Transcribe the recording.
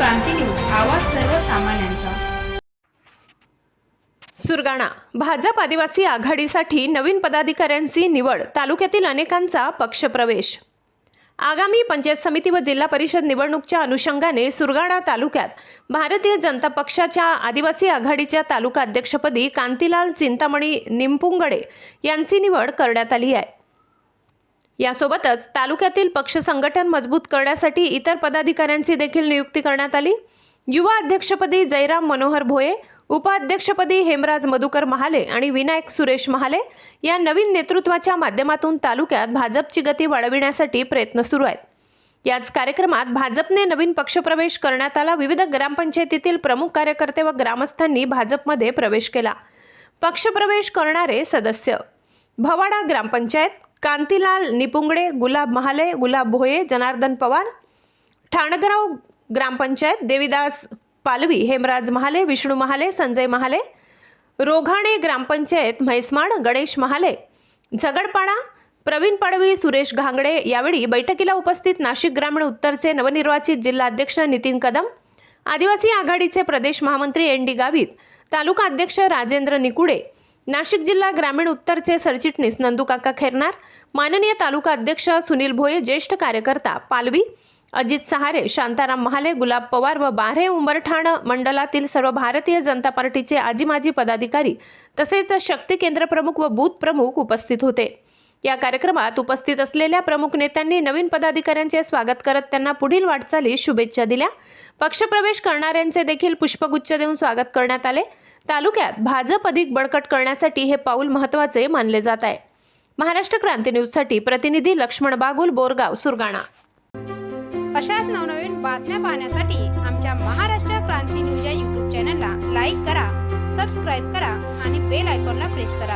क्रांती news आवाज सर्वसामान्यांचा. सुरगाणा भाजप आदिवासी आघाडीसाठी नवीन पदाधिकाऱ्यांची निवड तालुक्यातील अनेकांचा पक्षप्रवेश. आगामी पंचायत समिती व जिल्हा परिषद निवडणूकच्या अनुषंगाने सुरगाणा तालुक्यात भारतीय जनता पक्षाच्या आदिवासी आघाडीच्या तालुका अध्यक्षपदी कांतीलाल चिंतामणी निंपुंगडे यांची निवड करण्यात आली आहे. यासोबतच तालुक्यातील पक्ष संघटन मजबूत करण्यासाठी इतर पदाधिकाऱ्यांची देखील नियुक्ती करण्यात आली. युवा अध्यक्षपदी जयराम मनोहर भोये उपाध्यक्षपदी हेमराज मधुकर महाले आणि विनायक सुरेश महाले या नवीन नेतृत्वाच्या माध्यमातून तालुक्यात भाजपची गती वाढविण्यासाठी प्रयत्न सुरू आहेत. याच कार्यक्रमात भाजपने नवीन पक्षप्रवेश करण्यात आला. विविध ग्रामपंचायतीतील प्रमुख कार्यकर्ते व ग्रामस्थांनी भाजपमध्ये प्रवेश केला. पक्षप्रवेश करणारे सदस्य. भवाडा ग्रामपंचायत कांतीलाल निपुंगडे गुलाब महाले गुलाब भोये जनार्दन पवार ठाणगराव ग्रामपंचायत देविदास पालवी हेमराज महाले विष्णू महाले संजय महाले रोघाणे ग्रामपंचायत म्हैसमाड गणेश महाले झगडपाडा प्रवीण पाडवी सुरेश घांगडे यावेळी बैठकीला उपस्थित नाशिक ग्रामीण उत्तरचे नवनिर्वाचित जिल्हाध्यक्ष नितीन कदम आदिवासी आघाडीचे प्रदेश महामंत्री एन डी गावित तालुका अध्यक्ष राजेंद्र निकुडे नाशिक जिल्हा ग्रामीण उत्तरचे सरचिटणीस नंदूकाका खेरनार माननीय तालुका अध्यक्ष सुनील भोये ज्येष्ठ कार्यकर्ता पालवी अजित सहारे शांताराम महाले गुलाब पवार व बारे उंबरठाण मंडलातील सर्व भारतीय जनता पार्टीचे आजी माजी पदाधिकारी तसेच शक्ती केंद्र प्रमुख व बूथ प्रमुख उपस्थित होते. या कार्यक्रमात उपस्थित असलेल्या प्रमुख नेत्यांनी नवीन पदाधिकाऱ्यांचे स्वागत करत त्यांना पुढील वाटचाली शुभेच्छा दिल्या. पक्षप्रवेश करणाऱ्यांचे देखील पुष्पगुच्छ देऊन स्वागत करण्यात आले. तालुक्यात भाजप अधिक बळकट करण्यासाठी हे पाऊल महत्त्वाचे मानले जात आहे. महाराष्ट्र क्रांती न्यूजसाठी प्रतिनिधी लक्ष्मण बागुल बोरगाव सुरगाणा. अशाच नवनवीन बातम्या पाहण्यासाठी आमच्या महाराष्ट्र क्रांती न्यूज या यूट्यूब चॅनलला लाईक करा सबस्क्राईब करा आणि बेल आयकॉनला प्रेस करा.